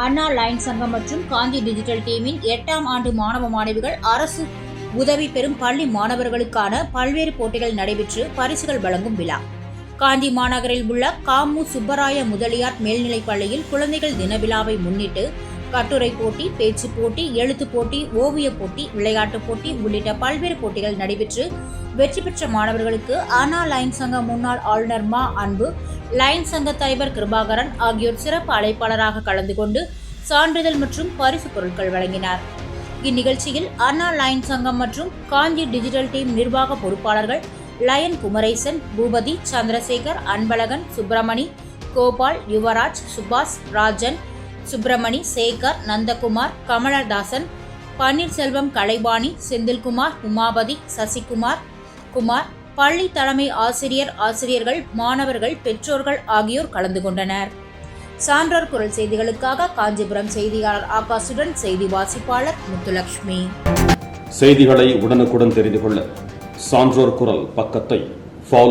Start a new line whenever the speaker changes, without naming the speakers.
அண்ணா line சங்கம் மற்றும் Gandhi digital டீமின் எட்டாம் ஆண்டு மாணவ மாணவிகள் அரசு உதவி பெறும் பள்ளி மாணவர்களுக்கான பல்வேறு போட்டிகள் நடைபெற்று பரிசுகள் வழங்கும் விழா. காந்தி மாநகரில் உள்ள காமு சுப்பராய முதலியார் மேல்நிலைப் பள்ளியில் குழந்தைகள் தின விழாவை முன்னிட்டு கட்டுரை போட்டி பேச்சு போட்டி எழுத்துப் போட்டி ஓவியப் போட்டி விளையாட்டுப் போட்டி உள்ளிட்ட பல்வேறு போட்டிகள் நடைபெற்று வெற்றி பெற்ற மாணவர்களுக்கு அண்ணா லைன் சங்க முன்னாள் ஆளுநர் மா அன்பு லயன்ஸ் சங்க தலைவர் கிருபாகரன் ஆகியோர் சிறப்பு அழைப்பாளராக கலந்து கொண்டு சான்றிதழ் மற்றும் பரிசு பொருட்கள் வழங்கினார். இந்நிகழ்ச்சியில் அண்ணா லயன் சங்கம் மற்றும் காஞ்சி டிஜிட்டல் டீம் நிர்வாக பொறுப்பாளர்கள் லயன் குமரேசன் பூபதி சந்திரசேகர் அன்பழகன் சுப்பிரமணி கோபால் யுவராஜ் சுபாஷ் ராஜன் சுப்பிரமணி சேகர் நந்தகுமார் கமலதாசன் பன்னீர்செல்வம் கலைவாணி செந்தில்குமார் உமாபதி சசிகுமார் குமார் பள்ளி தலைமை ஆசிரியர் ஆசிரியர்கள் மாணவர்கள் பெற்றோர்கள் ஆகியோர் கலந்து கொண்டனர். சான்றோர் குரல் செய்திகளுக்காக காஞ்சிபுரம் செய்தியாளர் ஆகாசுடன் செய்தி வாசிப்பாளர் முத்துலட்சுமி
செய்திகளை உடனுக்குடன் தெரிந்து கொள்ள சான்றோர் குரல் பக்கத்தை ஃபாலோ